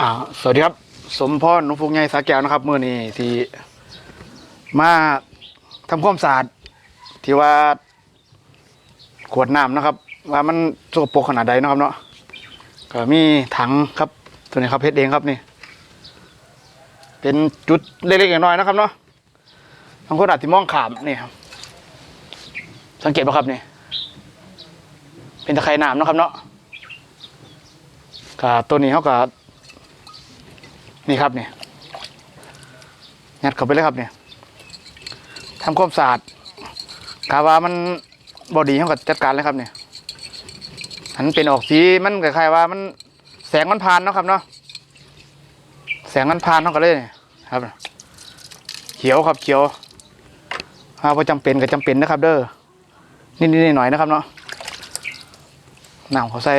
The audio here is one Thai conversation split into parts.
อ่าสวัสดีครับ สมพรหนุฟุกใหญ่สาแก้วนะครับเมื่อนี้ที่มาทำความสะอาดที่ว่าขวดน้ำนะครับ ว่ามันสกปรกขนาดใดนะครับเนาะก็มีถังครับตัวนี้ครับเพชรเองครับนี่ เป็นจุดเล็กๆน้อยๆนะครับเนาะบางคนอาจจะมองขามนี่ครับสังเกตป่ะครับนี่เป็นตะไคร่น้ำนะครับเนาะก็ตัวนี้เขาก็ นี่ครับเนี่ยงัดเข้าไปเลยครับเนี่ยทำความสะอาดกาว่ามันบอดีเขาก็จัดการเลยครับเนี่ยอันเป็นออกสีมันคล้ายๆว่ามันแสงมันผ่านเนาะครับเนาะแสงมันผ่านเขาก็เลยเนี่ยครับ เขียวครับเขียวถ้าว่าจำเป็นก็จำเป็นนะครับ เด้อนิดๆหน่อยๆนะครับเนาะน้ำเขาใส่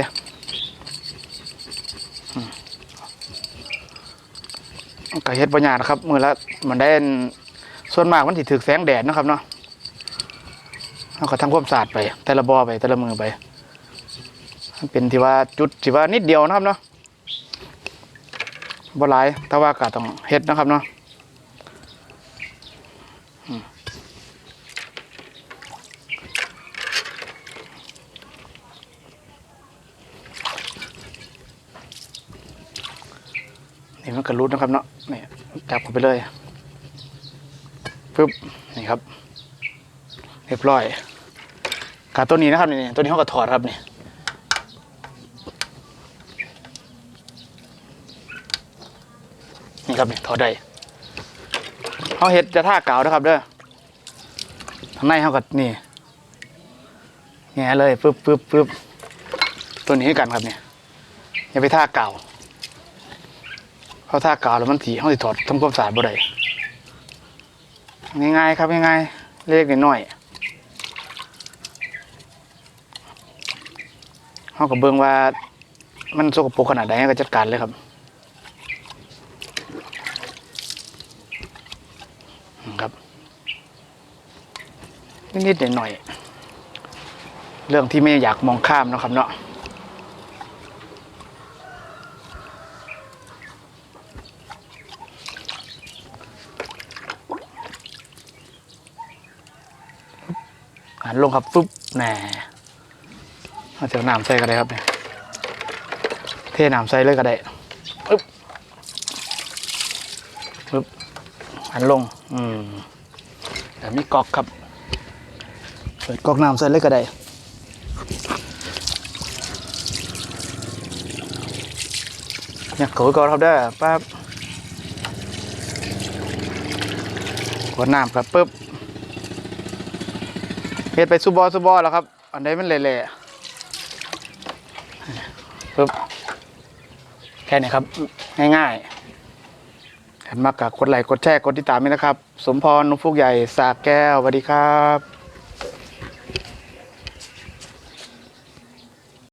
ก็เฮ็ดปัญญากนะครับ มือละมันได้ส่วนมากมันสิถึกแสงแดดนะครับเนาะเราก็ทำความสะอาดไป แต่ละบ่อไปแต่ละมือไปเป็นที่ว่าจุดที่ว่านิดเดียวนะครับเนาะบ่หลายแต่ว่าก็ต้องเฮ็ดนะครับเนาะ มันก็รุดนะครับเนาะนี่จับเข้าไปเลยปึ๊บนี่ครับ เรียบร้อยกาตัวนี้นะครับนี่ตัวนี้เขาก็ถอดครับนี่นี่ครับนี่ถอดได้เขาเห็ดจะท่าเก่านะครับเด้อข้างในเขาก็นี่แง่เลยปึ๊บปึ๊บปึ๊บตัวนี้ให้กันครับนี่อย่าไปท่าเก่า เขาท่ากาวแล้วมันถีเขาสิถอดทำความสะอาดบ่ได้ง่ายๆครับง่ายๆเล็กน้อยเขาก็เบิ่งว่ามันสกปรกขนาดไหนก็จัดการเลยครับครับ นิดๆหน่อยๆเรื่องที่ไม่อยากมองข้ามนะครับเนาะ หันลงครับฟึบแหน่เอาจากน้ำใส่ก็ได้ครับเนี่ยเทน้ำใส่เลยก็ได้ปึ๊บปึ๊บหันลง อืมแต่มีก๊อกครับ เปิดก๊อกน้ำใส่เลยก็ได้อยากโกยก่อนครับเด้อปั๊บกดน้ำครับปึ๊บ เฮ็ดไปซูบอซูบอแล้วครับ อันใดมันเละๆปึ๊บแค่นี้ครับ ง่ายๆเห็นมากกับกดไลค์กดแชร์กดติดตามนี่นะครับ สมพรนุฟุกใหญ่สากแก้วสวัสดีครับ